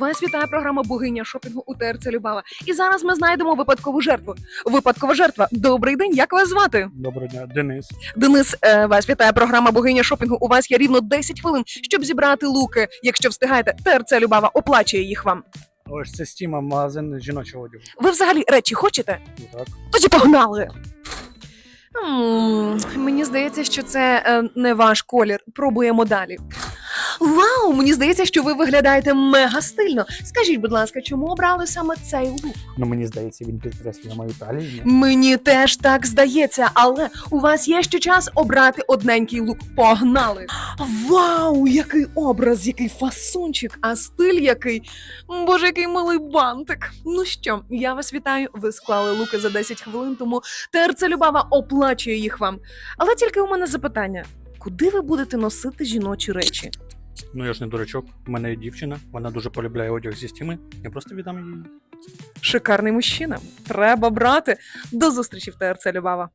Вас вітає програма Богиня шопінгу у ТРЦ Любава. І зараз ми знайдемо випадкову жертву. Випадкова жертва. Добрий день, як вас звати? Доброго дня, Денис. Денис, е, вас вітає програма Богиня шопінгу. У вас є рівно 10 хвилин, щоб зібрати луки. Якщо встигаєте, ТРЦ Любава оплачує їх вам. Ось це Стіма, магазин жіночого одягу. Ви взагалі речі хочете? Ну, Так. Тоді погнали. М, мені здається, що це е, не ваш колір. Пробуємо далі. Вау! Мені здається, що ви виглядаєте мега стильно. Скажіть, будь ласка, чому обрали саме цей лук? Ну мені здається, він підкреслює мою талію. Мені теж так здається, але у вас є ще час обрати одненький лук. Погнали! Вау, який образ, який фасончик, а стиль який. Боже, який милий бантик. Ну що, я вас вітаю. Ви склали луки за 10 хвилин, тому ТРЦ Любава оплачує їх вам. Але тільки у мене запитання: куди ви будете носити жіночі речі? Ну я ж не дурачок. У мене є дівчина, вона дуже полюбляє одяг зі стіми. Я просто віддам її. Шикарний мужчина. Треба брати. До зустрічі в ТРЦ Любава.